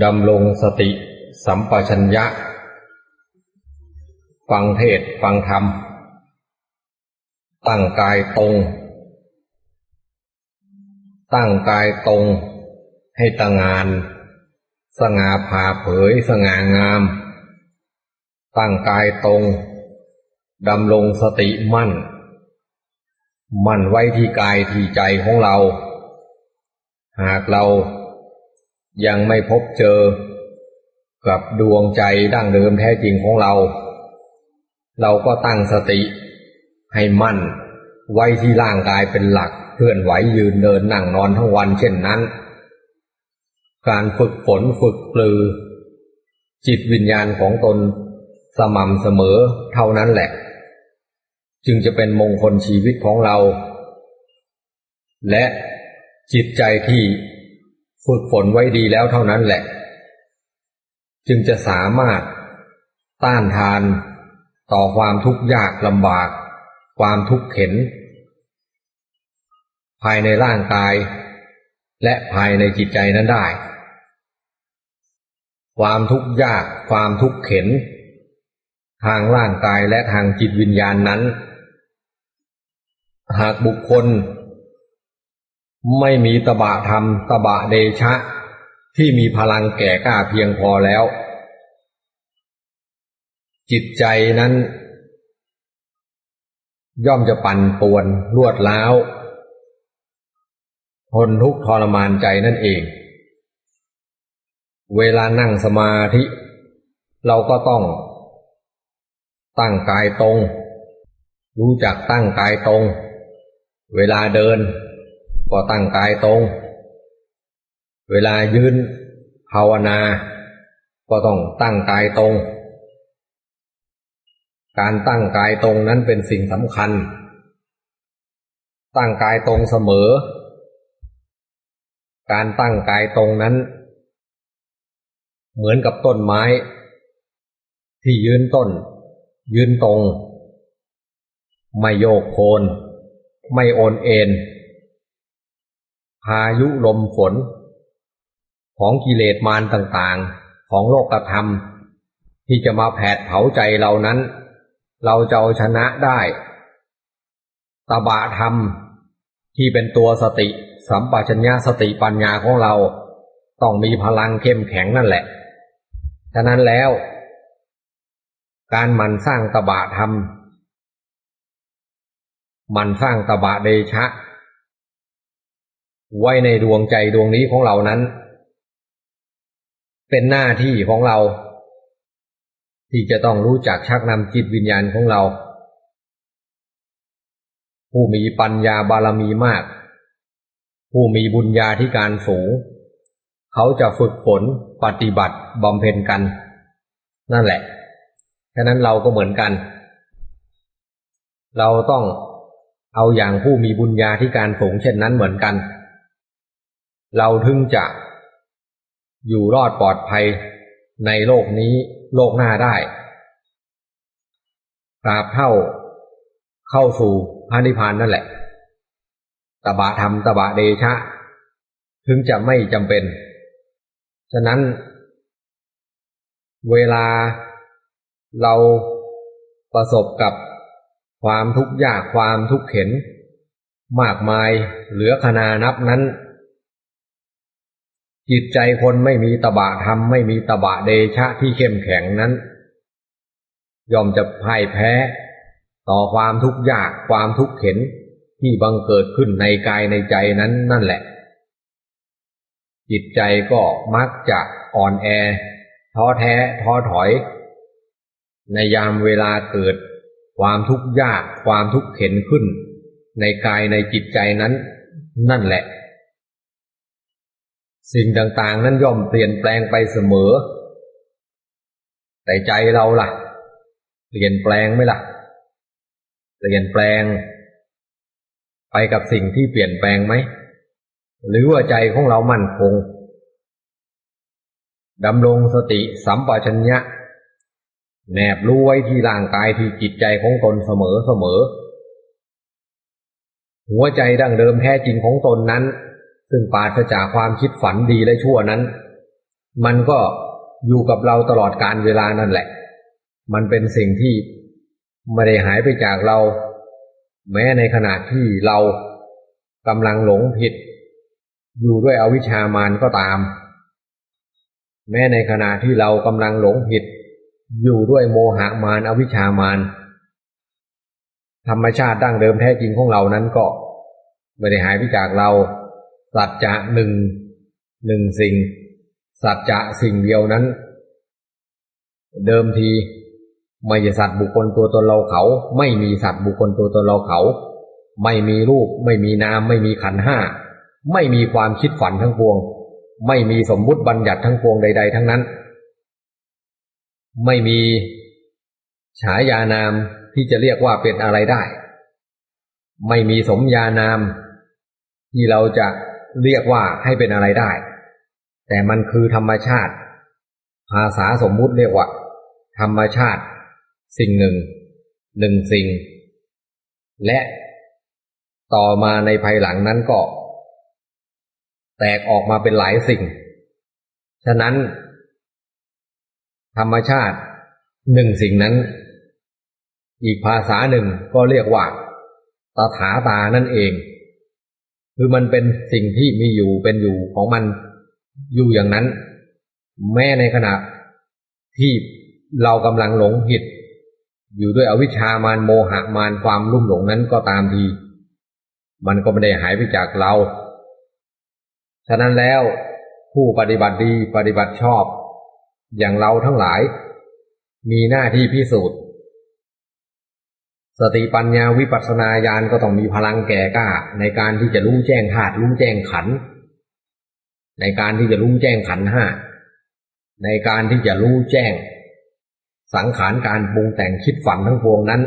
ดำรงสติสัมปชัญญะ ฟังเทศฟังธรรม ตั้งกายตรง ตั้งกายตรง ให้ตั้งงาน สง่าผ่าเผยสง่างาม ตั้งกายตรง ดำรงสติมั่น มั่นไว้ที่กายที่ใจของเรา หากเรา ยังไม่พบเจอกับดวงใจดั้งเดิมแท้จริงของเรา เราก็ตั้งสติให้มั่น ไว้ที่ร่างกายเป็นหลักเคลื่อนไหวยืนเดินนั่งนอนทั้งวันเช่นนั้น การฝึกฝนฝึกปลือ จิตวิญญาณของตนสม่ำเสมอเท่านั้นแหละ จึงจะเป็นมงคลชีวิตของเรา และจิตใจที่ ฝึกฝนไว้ดีแล้วเท่านั้นแหละ จึงจะสามารถต้านทานต่อความทุกข์ยากลำบาก ความทุกข์เข็น ภายในร่างกาย และภายในจิตใจนั้นได้ ความทุกข์ยากความทุกข์เข็น ทางร่างกายและทางจิตวิญญาณนั้น หากบุคคล ไม่มีตบะธรรมตบะเดชะ ที่มีพลังแก่กล้าเพียงพอแล้ว จิตใจนั้น ย่อมจะปั่นป่วนรวดล้าวทนทุกข์ทรมานใจนั่นเอง เวลานั่งสมาธิ เราก็ต้อง ตั้งกายตรง รู้จักตั้งกายตรง เวลาเดิน ก็ตั้งกายตรง เวลายืนภาวนา ก็ต้องตั้งกายตรง การตั้งกายตรงนั้นเป็นสิ่งสำคัญ ตั้งกายตรงเสมอ การตั้งกายตรงนั้น เหมือนกับต้นไม้ ที่ยืนต้น ยืนตรง ไม่โยกโคน ไม่โอนเอ็น พายุลมฝน ของกิเลสมารต่างๆ ของโลกธรรม ที่จะมาแผดเผาใจเรานั้น เราจะเอาชนะได้ ตบะธรรมที่เป็นตัวสติ สัมปชัญญะสติปัญญาของเรา ต้องมีพลังเข้มแข็งนั่นแหละ ฉะนั้นแล้ว การมันสร้างตบะธรรมมันสร้างตบะเดชะ ไว้ในดวงใจดวงนี้ของเรานั้น เป็นหน้าที่ของเรา ที่จะต้องรู้จักชักนำจิตวิญญาณของเรา ผู้มีปัญญาบารมีมาก ผู้มีบุญญาธิการสูง เขาจะฝึกฝนปฏิบัติบำเพ็ญกัน นั่นแหละฉะนั้นเราก็เหมือนกัน เราต้องเอาอย่างผู้มีบุญญาธิการสูงเช่นนั้นเหมือนกัน เราถึงจะอยู่รอดปลอดภัยในโลกนี้โลกหน้าได้ตราบเท่าเข้าสู่พระนิพพานนั่นแหละ ตบะธรรมตบะเดชะ ถึงจะไม่จำเป็น ฉะนั้น เวลาเราประสบกับความทุกข์ยากความทุกข์เข็น มากมายเหลือขนานับนั้น จิตใจคนไม่มีตบะธรรมไม่มีตบะเดชะที่เข้มแข็งนั้น ยอมจะพ่ายแพ้ ต่อความทุกข์ยากความทุกข์เข็นที่บังเกิดขึ้นในกายในใจนั้นนั่นแหละ จิตใจก็มักจะอ่อนแอ ท้อแท้ท้อถอย ในยามเวลาเกิด ความทุกข์ยากความทุกข์เข็นขึ้น ในกายในจิตใจนั้น นั่นแหละ สิ่งต่างๆ นั้นย่อมเปลี่ยนแปลงไปเสมอ แต่ใจเราล่ะ เปลี่ยนแปลงไหมล่ะ เปลี่ยนแปลง ไปกับสิ่งที่เปลี่ยนแปลงไหม หรือว่าใจของเรามั่นคงดำรงสติสัมปชัญญะ แนบรู้ไว้ที่ร่างกายที่จิตใจของตนเสมอเสมอ หัวใจดั้งเดิมแท้จริงของตนนั้น ซึ่งปราศจากความคิดฝันดีและชั่วนั้น มันก็อยู่กับเราตลอดการเวลานั่นแหละ มันเป็นสิ่งที่ไม่ได้หายไปจากเรา แม้ในขณะที่เรากำลังหลงผิด อยู่ด้วยอวิชามานก็ตาม แม้ในขณะที่เรากำลังหลงผิด อยู่ด้วยโมหะมานอวิชชามานธรรมชาติดั้งเดิมแท้จริงของเรานั้นก็ไม่ได้หายไปจากเรา สัจจะหนึ่งหนึ่งสิ่ง สัจจะสิ่งเดียวนั้น เดิมทีไม่ใช่สัตว์บุคคลตัวตนเราเขา ไม่มีสัตว์บุคคลตัวตนเราเขา ไม่มีรูป ไม่มีนาม ไม่มีขันห้า ไม่มีความคิดฝันทั้งปวง ไม่มีสมมุติบัญญัติทั้งปวงใด ๆ ทั้งนั้น ไม่มีฉายานามที่จะเรียกว่าเป็นอะไรได้ ไม่มีสมญานาม ที่เราจะ เรียกว่าให้เป็นอะไรได้ แต่มันคือธรรมชาติ ภาษาสมมุติเรียกว่า ธรรมชาติ สิ่งหนึ่ง หนึ่งสิ่ง และต่อมาในภายหลังนั้นก็ แตกออกมาเป็นหลายสิ่ง ฉะนั้น ธรรมชาติหนึ่งสิ่งนั้น อีกภาษาหนึ่งก็เรียกว่าตถาตานั่นเอง คือมันเป็นสิ่งที่มีอยู่เป็นอยู่ของมันอยู่อย่างนั้น แม้ในขณะที่เรากำลังหลงผิด อยู่ด้วยอวิชชามานโมหะมานความลุ่มหลงนั้นก็ตามที มันก็ไม่ได้หายไปจากเรา ฉะนั้นแล้วผู้ปฏิบัติดีปฏิบัติชอบ อย่างเราทั้งหลาย มีหน้าที่พิสูจน์ สติปัญญาวิปัสสนาญาณก็ต้องมีพลังแก่กล้า ในการที่จะรู้แจ้งธาตุรู้แจ้งขัน ในการที่จะรู้แจ้งขันห้าในการที่จะรู้แจ้ง สังขารการปรุงแต่งคิดฝันทั้งปวงนั้น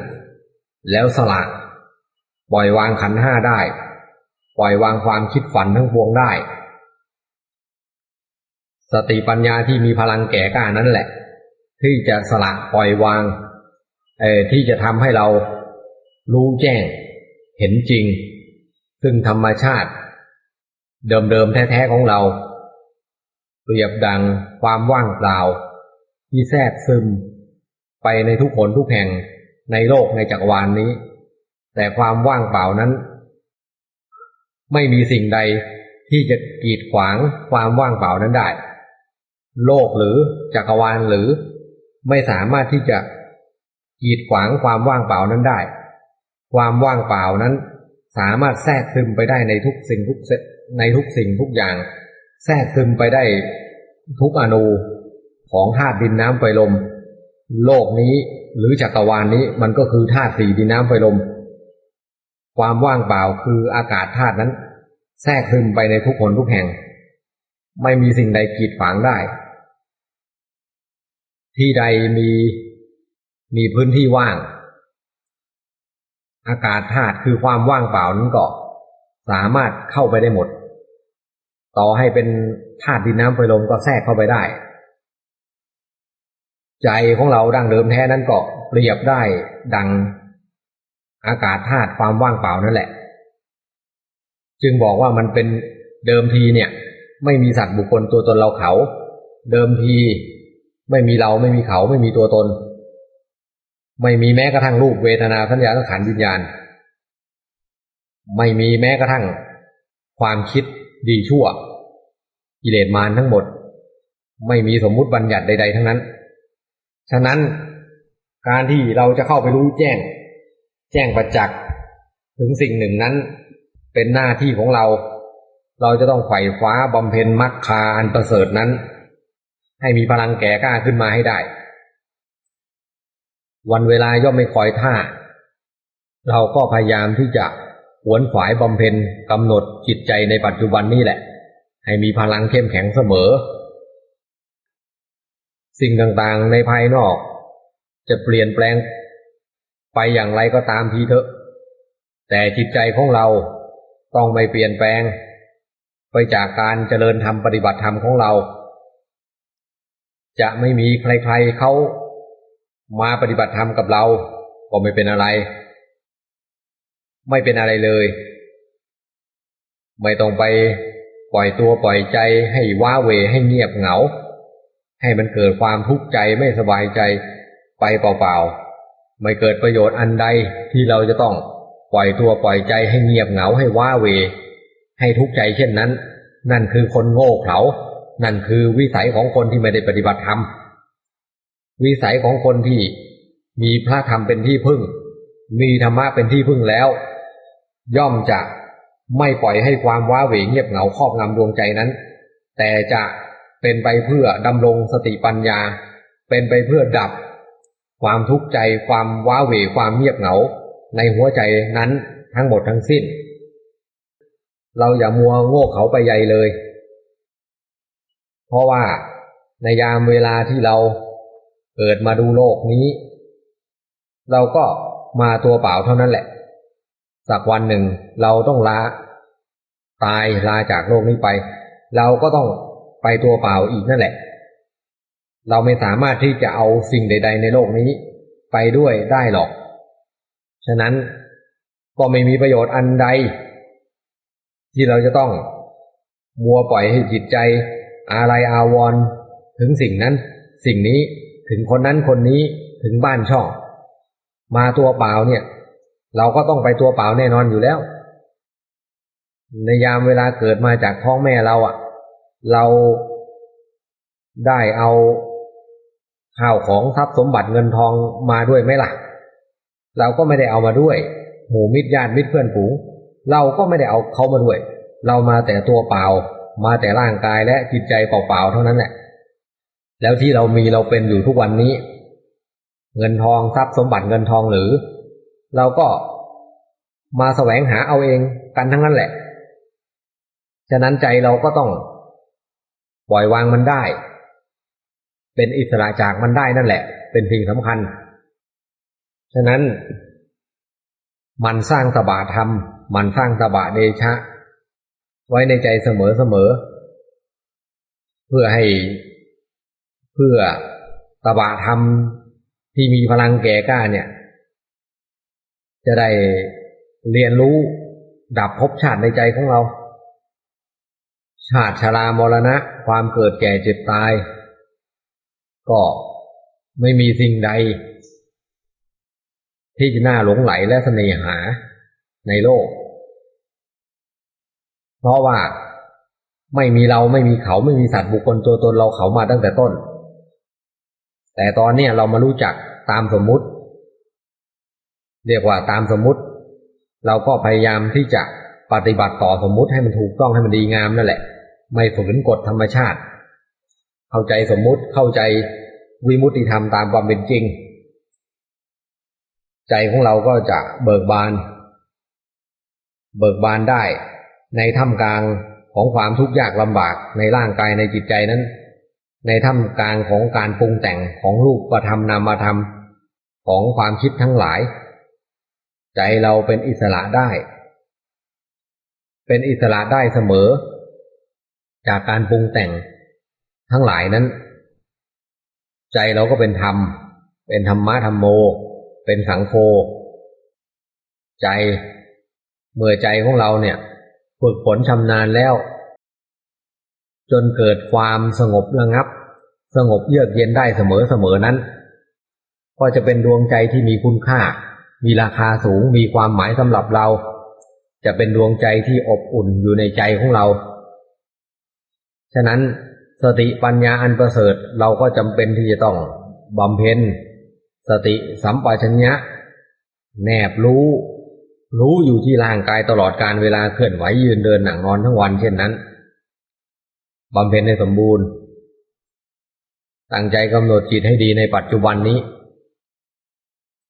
แล้วสละปล่อยวางขันห้าได้ ปล่อยวางความคิดฝันทั้งปวงได้ สติปัญญาที่มีพลังแก่กล้านั่นแหละ ที่จะสละปล่อยวางเอ่อที่จะทำให้เรา รู้แจ้ง เห็นจริง ซึ่งธรรมชาติ เดิมๆแท้ๆของเรา เปรียบดังความว่างเปล่า ที่แทรกซึม ไปในทุกคนทุกแห่งในโลกในจักรวาลนนี้ แต่ความว่างเปล่านั้น ไม่มีสิ่งใดที่จะกีดขวางความว่างเปล่านั้นได้ โลกหรือจักรวาลหรือไม่สามารถที่จะกีดขวางความว่างเปล่านั้นได้ ความว่างเปล่านั้น สามารถแทรกซึมไปได้ในทุกสิ่งทุกในทุกสิ่งทุกอย่าง แทรกซึมไปได้ทุกอนูของธาตุดินน้ำไฟลม โลกนี้หรือจักรวาลนนี้มันก็คือธาตุสี่ดินน้ำไฟลม ความว่างเปล่าคืออากาศธาตุนั้น แทรกซึมไปในทุกคนทุกแห่ง ไม่มีสิ่งใดกีดขวางได้ ที่ใดมีมีพื้นที่ว่าง อากาศธาตุคือความว่างเปล่านั้นก็ สามารถเข้าไปได้หมด ต่อให้เป็นธาตุดินน้ำไฟลมก็แทรกเข้าไปได้ ใจของเราดั้งเดิมแท้นั้นก็เปรียบได้ดังอากาศธาตุความว่างเปล่านั่นแหละ จึงบอกว่ามันเป็นเดิมทีเนี่ย ไม่มีสัตว์บุคคลตัวตนเราเขา เดิมที ไม่มีเราไม่มีเขาไม่มีตัวตน ไม่มีแม้กระทั่งรูปเวทนาสัญญาสังขารวิญญาณ ไม่มีแม้กระทั่งความคิดดีชั่ว กิเลสมารทั้งหมด ไม่มีสมมุติบัญญัติใด ๆ ทั้งนั้น ฉะนั้นการที่เราจะเข้าไปรู้แจ้ง แจ้งประจักษ์ถึงสิ่งหนึ่งนั้นเป็นหน้าที่ของเรา เราจะต้องไขว่คว้าบำเพ็ญมรรคาอันประเสริฐนั้น ให้มีพลังแก่กล้าขึ้นมาให้ได้ วันเวลาย่อมไม่คอยท่า เราก็พยายามที่จะขวนฝายบำเพ็ญกำหนดจิตใจในปัจจุบันนี่แหละ ให้มีพลังเข้มแข็งเสมอ สิ่งต่างๆในภายนอก จะเปลี่ยนแปลงไปอย่างไรก็ตามทีเถอะ แต่จิตใจของเราต้องไม่เปลี่ยนแปลง ไปจากการเจริญธรรมปฏิบัติธรรมของเรา จะไม่มีใครๆเขา มาปฏิบัติธรรมกับเรา ก็ไม่เป็นอะไร ไม่เป็นอะไรเลย ไม่ต้องไปปล่อยตัวปล่อยใจให้ว้าเวให้เงียบเหงา ให้มันเกิดความทุกข์ใจไม่สบายใจไปเปล่าๆไม่เกิดประโยชน์อันใดที่เราจะต้องปล่อยตัวปล่อยใจให้เงียบเหงาให้ว้าเว ให้ทุกข์ใจเช่นนั้น นั่นคือคนโง่เขลานั่นคือวิสัยของคนที่ไม่ได้ปฏิบัติธรรม วิสัยของคนที่มีพระธรรมเป็นที่พึ่ง มีธรรมะเป็นที่พึ่งแล้ว ย่อมจะไม่ปล่อยให้ความว้าเหวเงียบเหงาครอบงำดวงใจนั้น แต่จะเป็นไปเพื่อดำรงสติปัญญา เป็นไปเพื่อดับ ความทุกข์ใจความว้าเหวความเงียบเหงา ในหัวใจนั้นทั้งหมดทั้งสิ้น เราอย่ามัวโง่เขาไปใหญ่เลย เพราะว่าในยามเวลาที่เรา เกิดมาดูโลกนี้ เราก็มาตัวเปล่าเท่านั้นแหละ สักวันหนึ่งเราต้องลาตายลาจากโลกนี้ไป เราก็ต้องไปตัวเปล่าอีกนั่นแหละ เราไม่สามารถที่จะเอาสิ่งใด ๆ ในโลกนี้ ไปด้วยได้หรอก ฉะนั้นก็ไม่มีประโยชน์อันใด ที่เราจะต้องมัวปล่อยให้จิตใจ อะไรอาวรณ์ถึงสิ่งนั้น สิ่งนี้ ถึงคนนั้นคนนี้ถึงบ้านช่อง มาตัวเปล่าเนี่ย เราก็ต้องไปตัวเปล่าแน่นอนอยู่แล้ว ในยามเวลาเกิดมาจากท้องแม่เราอะ่ะ เราได้เอาข้าวของทรัพย์สมบัติเงินทองมาด้วยไหมล่ะ เราก็ไม่ได้เอามาด้วยหมู่มิตรญาติมิตรเพื่อนฝูงเราก็ไม่ได้เอาเขามาด้วย เรามาแต่ตัวเปล่า มาแต่ร่างกายและจิตใจเปล่าๆเท่านั้นแหละ แล้วที่เรามีเราเป็นอยู่ทุกวันนี้ เงินทองทรัพย์สมบัติเงินทองหรือ เราก็มาแสวงหาเอาเองกันทั้งนั้นแหละ ฉะนั้นใจเราก็ต้อง ปล่อยวางมันได้ เป็นอิสระจากมันได้นั่นแหละ เป็นสิ่งสำคัญ ฉะนั้น มันสร้างตบะธรรม มันสร้างตบะเดชะ ไว้ในใจเสมอเสมอ เพื่อให้ เพื่อตบะธรรมที่มีพลังแก่กล้าเนี่ย จะได้เรียนรู้ดับภพชาติในใจของเรา ชาติชรามรณะ ความเกิดแก่เจ็บตาย ก็ไม่มีสิ่งใด ที่จะน่าหลงไหลและเสน่หาในโลก เพราะว่าไม่มีเราไม่มีเขาไม่มีสัตว์บุคคลตัวตนเราเขามาตั้งแต่ต้น แต่ตอนนี้เรามารู้จักตามสมมุติ เรียกว่าตามสมมุติ เราก็พยายามที่จะปฏิบัติต่อสมมุติให้มันถูกต้องให้มันดีงามนั่นแหละ ไม่ฝืนกฎธรรมชาติ เข้าใจสมมุติเข้าใจวิมุตติธรรมตามความเป็นจริง ใจของเราก็จะเบิกบาน เบิกบานได้ในท่ามกลางของความทุกข์ยากลำบากในร่างกายในจิตใจนั้น ในท่ามกลางของการปรุงแต่งของรูปประธรรมนามธรรมของความคิดทั้งหลาย ใจเราเป็นอิสระได้ เป็นอิสระได้เสมอ จากการปรุงแต่งทั้งหลายนั้น ใจเราก็เป็นธรรม เป็นธรรมะธรรมโม เป็นสังโฆใจเมื่อใจของเราเนี่ย ฝึกฝนชำนาญแล้ว จนเกิดความสงบระงับ สงบเยือกเย็นได้เสมอเสมอนั้น ก็จะเป็นดวงใจที่มีคุณค่า มีราคาสูงมีความหมายสำหรับเรา จะเป็นดวงใจที่อบอุ่นอยู่ในใจของเรา ฉะนั้นสติปัญญาอันประเสริฐเราก็จำเป็นที่จะต้องบำเพ็ญสติสัมปชัญญะ แนบรู้ รู้อยู่ที่ร่างกายตลอดการเวลาเคลื่อนไหวยืนเดินหนังนอนทั้งวันเช่นนั้น บำเพ็ญให้สมบูรณ์ ตั้งใจกำหนดจิตให้ดีในปัจจุบันนี้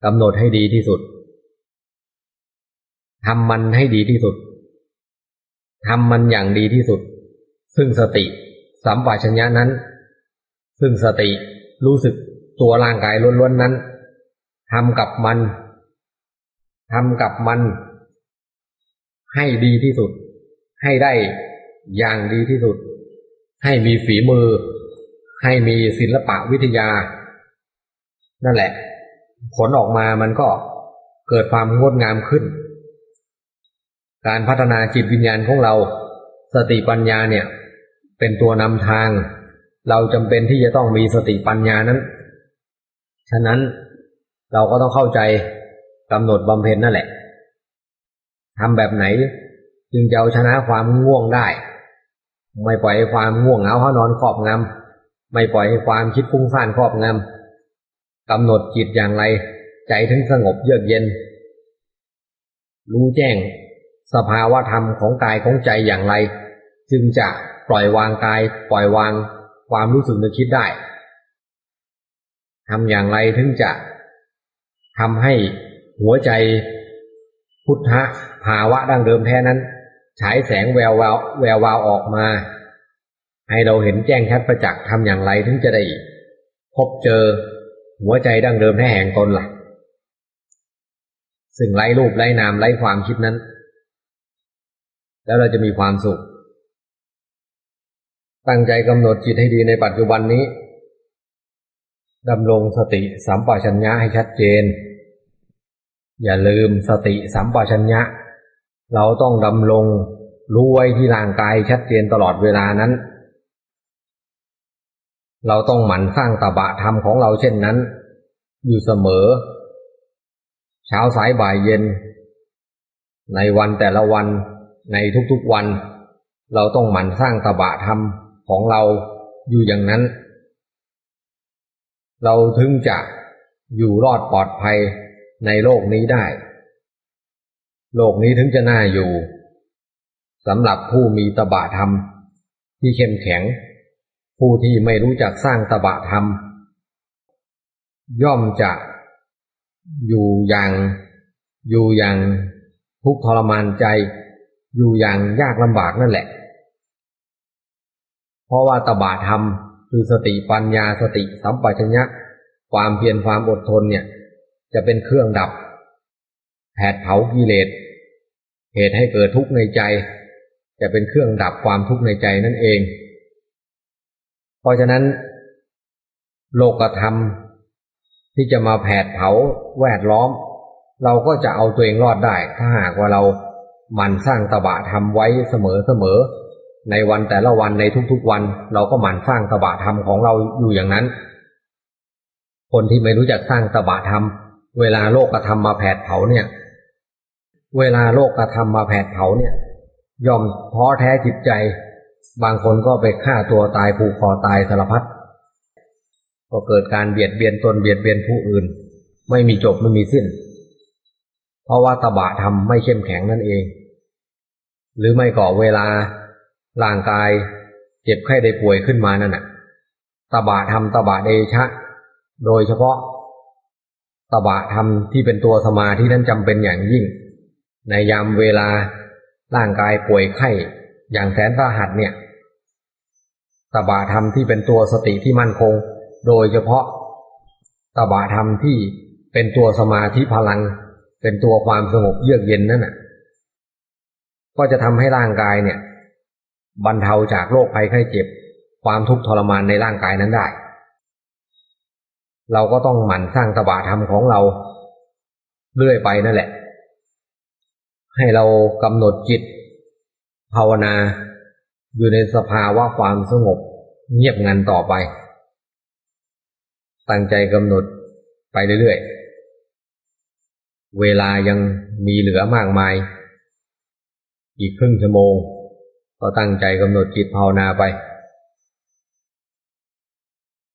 กำหนดให้ดีที่สุดทำมันให้ดีที่สุดทำมันอย่างดีที่สุด ซึ่งสติสัมปชัญญะนั้น ซึ่งสติรู้สึกตัวร่างกายล้วนๆนั้นทำกับมันทำกับมัน ให้ดีที่สุด ให้ได้อย่างดีที่สุด ให้มีฝีมือ ให้มีศิลปะวิทยา นั่นแหละ ผลออกมามันก็เกิดความงดงามขึ้น การพัฒนาจิตวิญญาณของเรา สติปัญญาเนี่ย เป็นตัวนำทาง เราจำเป็นที่จะต้องมีสติปัญญานั้น ฉะนั้นเราก็ต้องเข้าใจกำหนดบำเพ็ญนั่นแหละทำแบบไหน จึงจะเอาชนะความง่วงได้ ไม่ปล่อยให้ความง่วงเหงาเขานอนครอบงำไม่ปล่อยให้ความคิดฟุ้งซ่านครอบงำกำหนดจิตอย่างไร ใจถึงสงบเยือกเย็น รู้แจ้ง สภาวะธรรมของกายของใจอย่างไร จึงจะปล่อยวางกาย ปล่อยวางความรู้สึกนึกคิดได้ทำอย่างไรถึงจะทำให้หัวใจพุทธะภาวะดั้งเดิมแท้นั้น ฉายแสงแวววาวแวววาวออกมา ให้เราเห็นแจ้งชัดประจักษ์ทำอย่างไรถึงจะได้พบเจอหัวใจดั้งเดิมแท้แห่งตนละ่ะ ซึ่งไร้รูปไร้นามไร้ความคิดนั้น แล้วเราจะมีความสุข ตั้งใจกำหนดจิตให้ดีในปัจจุบันนี้ดำรงสติสัมปชัญญะให้ชัดเจน อย่าลืมสติสัมปชัญญะ เราต้องดำรงรู้ไว้ที่ร่างกายชัดเจนตลอดเวลานั้น เราต้องหมั่นสร้างตบะธรรมของเราเช่นนั้น อยู่เสมอ เช้าสายบ่ายเย็น ในวันแต่ละวันในทุกๆวัน เราต้องหมั่นสร้างตบะธรรมของเราอยู่อย่างนั้น เราถึงจะอยู่รอดปลอดภัยในโลกนี้ได้ โลกนี้ถึงจะน่าอยู่สำหรับผู้มีตบะธรรม ที่เข้มแข็ง ผู้ที่ไม่รู้จักสร้างตบะธรรม ย่อมจะอยู่อย่างอยู่อย่างทุกทรมานใจ อยู่อย่างยากลำบากนั่นแหละ เพราะว่าตบะธรรมคือสติปัญญาสติสัมปชัญญะ ความเพียรความอดทนเนี่ย จะเป็นเครื่องดับแผดเผากิเลส เหตุให้เกิดทุกข์ในใจ จะเป็นเครื่องดับความทุกข์ในใจนั่นเอง เพราะฉะนั้น โลกธรรมที่จะมาแผดเผาแวดล้อม เราก็จะเอาตัวเองรอดได้ ถ้าหากว่าเราหมั่นสร้างตบะธรรมไว้เสมอเสมอในวันแต่ละวันในทุกๆวัน เราก็หมั่นสร้างตบะธรรมของเราอยู่อย่างนั้น คนที่ไม่รู้จักสร้างตบะธรรม เวลาโลกกระทำมาแผดเผาเนี่ย เวลาโลกกระทำมาแผดเผาเนี่ยยอมท้อแท้จิตใจ บางคนก็ไปฆ่าตัวตายผูกคอตายสารพัดก็เกิดการเบียดเบียนตนเบียดเบียนผู้อื่น ไม่มีจบไม่มีสิ้น เพราะว่าตบะธรรมไม่เข้มแข็งนั่นเอง หรือไม่ก่อเวลาร่างกายเจ็บไข้ได้ป่วยขึ้นมานั่นน่ะตบะธรรมตบะเดชะ โดยเฉพาะตบะธรรมที่เป็นตัวสมาธินั้นจำเป็นอย่างยิ่ง ในยามเวลาร่างกายป่วยไข้อย่างแสนสาหัสเนี่ยตบะธรรมที่เป็นตัวสติที่มั่นคง โดยเฉพาะตบะธรรมที่เป็นตัวสมาธิพลัง เป็นตัวความสงบเยือกเย็นนั่นน่ะ ก็จะทำให้ร่างกายเนี่ย บรรเทาจากโรคภัยไข้เจ็บ ความทุกข์ทรมานในร่างกายนั้นได้ เราก็ต้องหมั่นสร้างตบะธรรมของเรา เรื่อยไปนั่นแหละ ให้เรากำหนดจิต ภาวนา อยู่ในสภาวะความสงบเงียบงันต่อไป ตั้งใจกำหนดไปเรื่อยๆ เวลายังมีเหลือมากมาย อีกครึ่งชั่วโมง ก็ตั้งใจกำหนดจิตภาวนาไป